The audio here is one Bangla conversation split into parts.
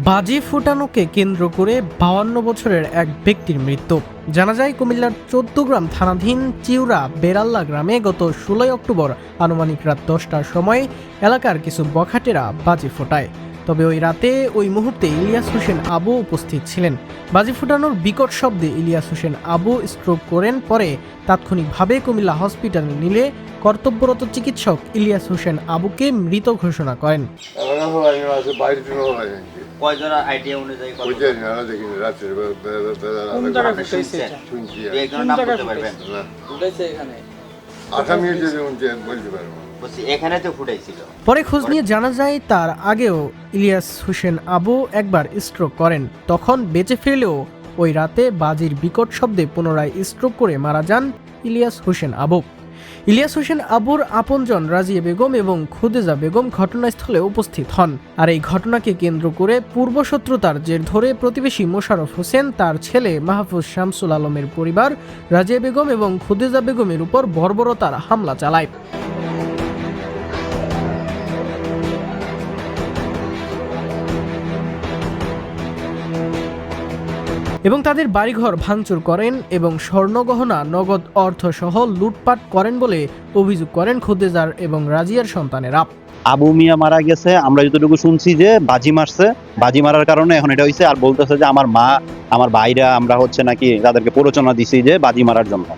বাজি ফুটানোকে কেন্দ্র করে বাউান্ন বছরের এক ব্যক্তির মৃত্যু জানা যায় কুমিল্লার চোদ্দগ্রাম থানাধীন চিউরা বেরাল্লা গ্রামে গত ষোলোই অক্টোবর আনুমানিক রাত দশটার সময় এলাকার কিছু বখাটেরা বাজি ফোটায় তবে ওই রাতে ওই মুহূর্তে ইলিয়াস হোসেন আবু উপস্থিত ছিলেন বাজি ফুটানোর বিকট শব্দে ইলিয়াস হোসেন আবু স্ট্রোক করেন পরে তাৎক্ষণিকভাবে কুমিল্লা হসপিটালে নিলে কর্তব্যরত চিকিৎসক ইলিয়াস হোসেন আবুকে মৃত ঘোষণা করেন আইডিয়া অনুযায়ী কত বেলা? শুনছি নাম বলতে পারবেন? এখানে? আসামি যদি বলতে পারব। এখানে তো ফুটাইছিল পরে খোঁজ নিয়ে জানা যায় তার আগেও ইলিয়াস হোসেন আবু একবার স্ট্রোক করেন। তখন বেঁচে ফিরলেও ওই রাতে বাজির বিকট শব্দে পুনরায় স্ট্রোক করে মারা যান ইলিয়াস হোসেন আবু। ইলিয়াস হোসেন আবুর আপনজন রাজিয়া বেগম এবং খুদেজা বেগম ঘটনাস্থলে উপস্থিত হন। আর এই ঘটনাকে কেন্দ্র করে পূর্বশত্রুতার জের ধরে প্রতিবেশী মোশাররফ হোসেন, তার ছেলে মাহফুজ শামসুল আলমের পরিবার, রাজিয়া বেগম এবং খুদেজা বেগমের উপর বর্বরতার হামলা চালায়। এবং তাদের বাড়িঘর ভাঙচুর করেন এবং স্বর্ণগহনা, নগদ অর্থ সহ লুটপাট করেন বলে অভিযোগ করেন খুদেজার এবং রাজিয়ার সন্তানেরা। আবু মিয়া মারা গেছে, আমরা যতটুকু শুনছি যে বাজি মারছে, বাজি মারার কারণে এখন এটা হয়েছে আর বলতেছে যে আমার মা, আমার ভাইরা, আমরা হচ্ছে নাকি তাদেরকে প্ররোচনা দিছি যে বাজি মারার জন্য।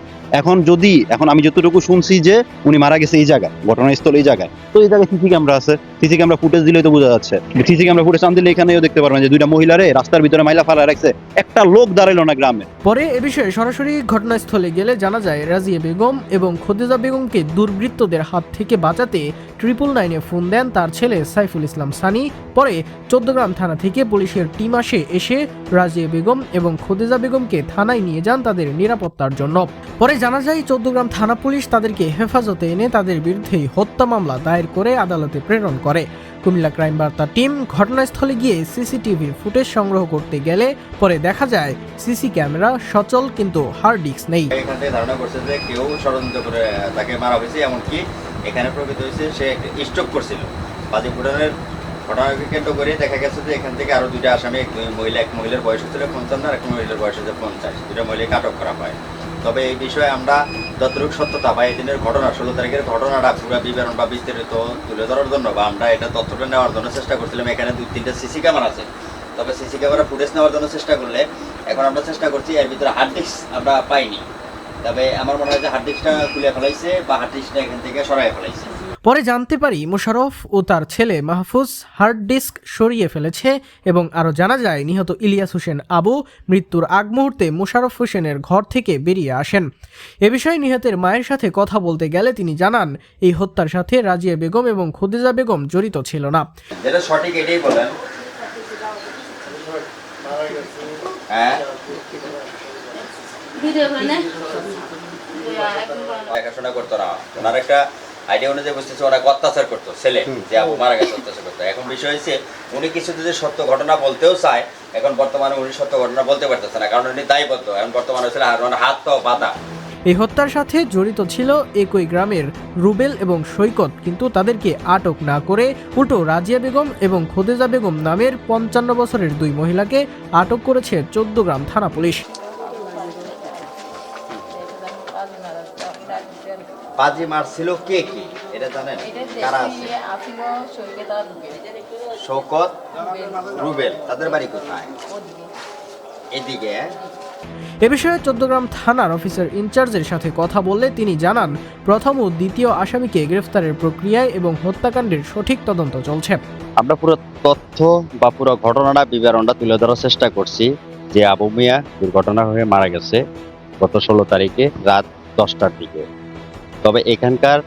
এখন যদি, এখন আমি যতটুকু শুনছি যে উনি মারা গেছে এই জায়গায়, ঘটনাস্থল এই জায়গায়, তো এই জায়গায় সিসি ক্যামেরা আছে, সিসি ক্যামেরা ফুটেজ দিলেই তো বোঝা যাচ্ছে। সিসি ক্যামেরা ফুটেজ আন দিলে এখানেও দেখতে পারবেন যে দুইটা মহিলারে রাস্তার ভিতরে মাইলা ফালা রাখছে, একটা লোক দাঁড়াইলো না গ্রামে। পরে এ বিষয়ে সরাসরি ঘটনাস্থলে গেলে জানা যায় রাজিয়া বেগম এবং খোদেজা বেগমকে দুর্বৃত্তদের হাত থেকে বাঁচাতে ট্রিপল নাইনে ফোন দেন তার ছেলে সাইফুল ইসলাম সানি। পরে চোদ্দগ্রাম থানা থেকে পুলিশের টিম আসে, এসে রাজিয়া বেগম এবং খোদেজা বেগমকে থানায় নিয়ে যান তাদের নিরাপত্তার জন্য। পরে জানা যায়, চৌদ্দগ্রাম থানা পুলিশ তাদেরকে হেফাজতে এনে তাদের বিরুদ্ধে হত্যা মামলা দায়ের করে আদালতে প্রেরণ করে। কুমিল্লা ক্রাইম বার্তা টিম ঘটনাস্থলে গিয়ে সিসিটিভির ফুটেজ সংগ্রহ করতে গেলে পরে দেখা যায়, সিসি ক্যামেরা সচল কিন্তু হার্ড ডিস্ক নেই। এখান থেকে ধারণা করছে যে কেউ ষড়যন্ত্র করে তাকে মারা হয়েছে, এমনকি এখানে প্রকৃত হয়েছে সে স্ট্রোক করছিল। বাজি ফুটানোর ঘটনাকে কেন্দ্র করে দেখা গেছে যে এখান থেকে আরও দুইটা আসামি, এক মহিলা, এক মহিলার বয়স হচ্ছিল পঞ্চান্ন আর এক মহিলার বয়স হচ্ছে পঞ্চাশ। দুটা মহিলাকে আটক করা হয়। তবে এই বিষয়ে আমরা যতটুকু সত্যতা বা এই দিনের ঘটনা, ষোলো তারিখের ঘটনাটা পুরো বিবরণ বা বিস্তারিত তুলে ধরার জন্য বা আমরা এটা তথ্যটা নেওয়ার জন্য চেষ্টা করছিলাম। এখানে দুই, তিনটা সিসি ক্যামেরা আছে। তবে সিসি ক্যামেরা ফুটেজ নেওয়ার জন্য চেষ্টা করলে এখন আমরা চেষ্টা করছি এর ভিতরে হার্ড ডিস্ক আমরা পাইনি। তবে আমার মনে হয় যে হার্ড ডিস্কটা খুলে ফেলাইছে বা হার্ড ডিস্কটা এখান থেকে সরাই ফেলাইছে। পরে জানতে পারি মোশাররফ ও তার ছেলে মাহফুজ হার্ড ডিস্ক সরিয়ে ফেলেছে এবং আরও জানা যায় নিহত ইলিয়াস হোসেন আবু মৃত্যুর আগ মুহূর্তে মোশাররফ হোসেনের ঘর থেকে বেরিয়ে আসেন। এ বিষয়ে নিহতের মায়ের সাথে কথা বলতে গেলে তিনি জানান এই হত্যার সাথে রাজিয়া বেগম এবং খুদিজা বেগম জড়িত ছিল না। যেটা সঠিক এটাই বলেন। হ্যাঁ। দেখাশোনা করতো না। ওনার একটা আইডিয়া অনুযায়ী বুঝতেছে ওরা অত্যাচার করতো ছেলে যে আবু মারা গেছে অত্যাচার করতো। এখন বিষয় হচ্ছে উনি কিছু যদি সত্য ঘটনা বলতেও চায় এখন বর্তমানে উনি সত্য ঘটনা বলতে পারতেছে না কারণ উনি দায়বদ্ধ। এখন বর্তমানে ওনার হাত তো বাধা। এই হত্যার সাথে জড়িত ছিল একই গ্রামের রুবেল এবং সৈকত কিন্তু তাদেরকে আটক না করে উল্টো রাজিয়া বেগম এবং খোদেজা বেগম নামের পঞ্চান্ন বছরের দুই মহিলাকে আটক করেছে চোদ্দ গ্রাম থানা পুলিশ। বাজি মারছিল কে কি? এটা জানেন? কারা আছে? শৌকত রুবেল। তাদের বাড়ি কোথায়? এদিকে হ্যাঁ? এ বিষয়ে চোদ্দগ্রাম থানার অফিসার ইনচার্জের সাথে কথা বললে তিনি জানান প্রথম ও দ্বিতীয় আসামিকে গ্রেফতারের প্রক্রিয়ায় এবং হত্যাকাণ্ডের সঠিক তদন্ত চলছে। আমরা পুরো তথ্য বা পুরো ঘটনাটা বিবরণটা তুলে ধরার চেষ্টা করছি যে আবু মিয়া দুর্ঘটনা হয়ে মারা গেছে গত ষোলো তারিখে রাত দশটার দিকে। তবে এখানকার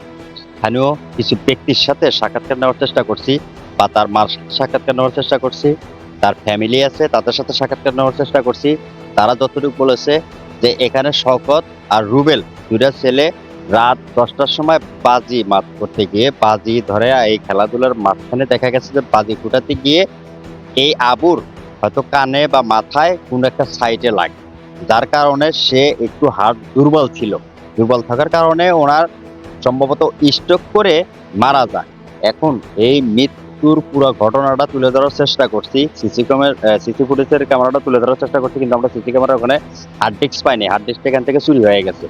স্থানীয় কিছু ব্যক্তির সাথে সাক্ষাৎকার নেওয়ার চেষ্টা করছি বা তার মার সাথে সাক্ষাৎকার নেওয়ার চেষ্টা করছি, তার ফ্যামিলি আছে, তাদের সাথে সাক্ষাৎকার নেওয়ার চেষ্টা করছি। তারা যতটুকু বলেছে যে এখানে শওকত আর রুবেল দুটা ছেলে রাত দশটার সময় বাজি মাত করতে গিয়ে, বাজি ধরে এই খেলাধুলার মাঝখানে দেখা গেছে যে বাজি ফুটাতে গিয়ে এই আবুর হয়তো কানে বা মাথায় কোনো একটা সাইডে লাগে। যার কারণে সে একটু হার্ট দুর্বল ছিল। দুর্বল থাকার কারণে ওনার সম্ভবত স্ট্রোক করে মারা যায়। এখন এই মৃত্যুর পুরো ঘটনাটা তুলে ধরার চেষ্টা করছি। সিসি ক্যামের সিসি ফুটেজের ক্যামেরাটা তুলে ধরার চেষ্টা করছি, কিন্তু আমরা সিসি ক্যামেরা ওখানে হার্ড ডিস্ক পাইনি। হার্ড ডিস্ক এখান থেকে চুরি হয়ে গেছে।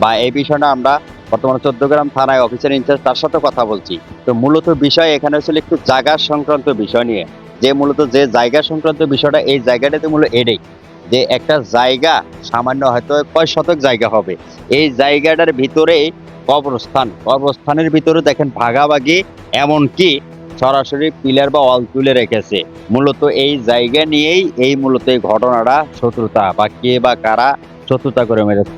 বা এই বিষয়টা আমরা বর্তমানে চোদ্দ গ্রাম থানায় অফিসার ইনচার্জ তার সাথে কথা বলছি। তো মূলত বিষয় এখানে হচ্ছিল একটু জায়গা সংক্রান্ত বিষয় নিয়ে। যে মূলত যে জায়গা সংক্রান্ত বিষয়টা, এই জায়গাটাতে মূলত এটাই যে একটা জায়গা সামান্য হয়তো কয় শতক জায়গা হবে। এই জায়গাটার ভিতরে কবরস্থান। কবরস্থানের ভিতরে দেখেন ভাগাভাগি, এমনকি সরাসরি পিলার বা অল তুলে রেখেছে। মূলত এই জায়গা নিয়েই এই মূলত এই ঘটনাটা শত্রুতা বা কে বা কারা শত্রুতা করে মেরেছে।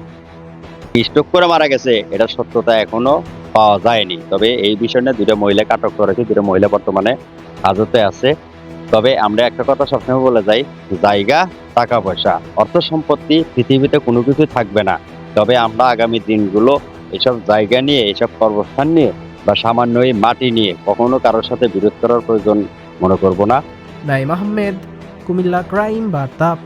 স্ট্রোক করে মারা গেছে, এটা সত্যতা এখনও পাওয়া যায়নি। তবে এই বিষয় নিয়ে দুইটা মহিলাকে আটক করেছে দুটো মহিলা বর্তমানে হাজতে আছে। তবে আমরা একটা কথা সবসময় বলে যাই, জায়গা, টাকা, পয়সা। অর্থ সম্পত্তি পৃথিবীতে কোনো কিছু থাকবে না। তবে আমরা আগামী দিনগুলো এসব জায়গা নিয়ে, এসব কর্মস্থান নিয়ে বা সামান্য এই মাটি নিয়ে কখনো কারোর সাথে বিরোধ করার প্রয়োজন মনে করব না। নাইম আহমেদ, কুমিল্লা ক্রাইম বার্তা।